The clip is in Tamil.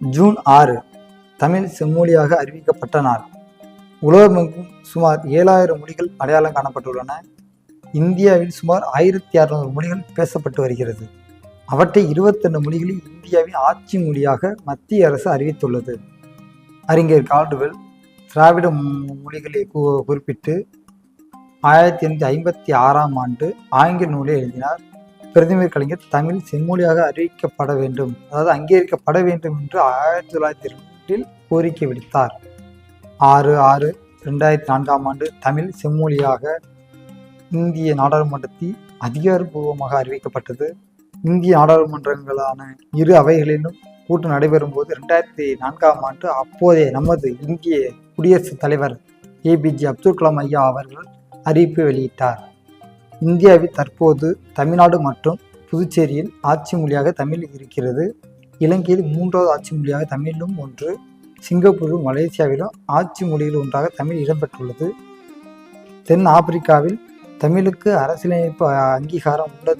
ஜூன் ஆறு தமிழ் செம்மொழியாக அறிவிக்கப்பட்ட நாள். உலகமெங்கும் சுமார் ஏழாயிரம் மொழிகள் அடையாளம் காணப்பட்டுள்ளன. இந்தியாவில் சுமார் ஆயிரத்தி அறுநூறு மொழிகள் பேசப்பட்டு வருகிறது. அவற்றை இருபத்தெண்டு மொழிகளில் இந்தியாவின் ஆட்சி மொழியாக மத்திய அரசு அறிவித்துள்ளது. அறிஞர் கால்டுவெல் திராவிட மொழிகளை குறிப்பிட்டு ஆயிரத்தி எண்ணூற்றி ஐம்பத்தி ஆறாம் ஆண்டு ஆங்கில நூலை எழுதினார். பிரதமர் கலைஞர் தமிழ் செம்மொழியாக அறிவிக்கப்பட வேண்டும் அதாவது அங்கீகரிக்கப்பட வேண்டும் என்று ஆயிரத்தி தொள்ளாயிரத்தி ரெண்டில் கோரிக்கை விடுத்தார். ஆறு ஆறு ரெண்டாயிரத்தி நான்காம் ஆண்டு தமிழ் செம்மொழியாக இந்திய நாடாளுமன்றத்தில் அதிகாரப்பூர்வமாக அறிவிக்கப்பட்டது. இந்திய நாடாளுமன்றங்களான இரு அவைகளிலும் கூட்டம் நடைபெறும் போது ரெண்டாயிரத்தி நான்காம் ஆண்டு அப்போதைய நமது இந்திய குடியரசுத் தலைவர் ஏபிஜே அப்துல் கலாம் ஐயா அவர்கள் அறிவிப்பு வெளியிட்டார். இந்தியாவில் தற்போது தமிழ்நாடு மற்றும் புதுச்சேரியில் ஆட்சி மொழியாக தமிழ் இருக்கிறது. இலங்கையில் மூன்றாவது ஆட்சி மொழியாக தமிழும் ஒன்று சிங்கப்பூரும் மலேசியாவிலும் ஆட்சி மொழியில் ஒன்றாக தமிழ் இடம்பெற்றுள்ளது. தென் ஆப்பிரிக்காவில் தமிழுக்கு அரசியலமைப்பு அங்கீகாரம் உள்ளது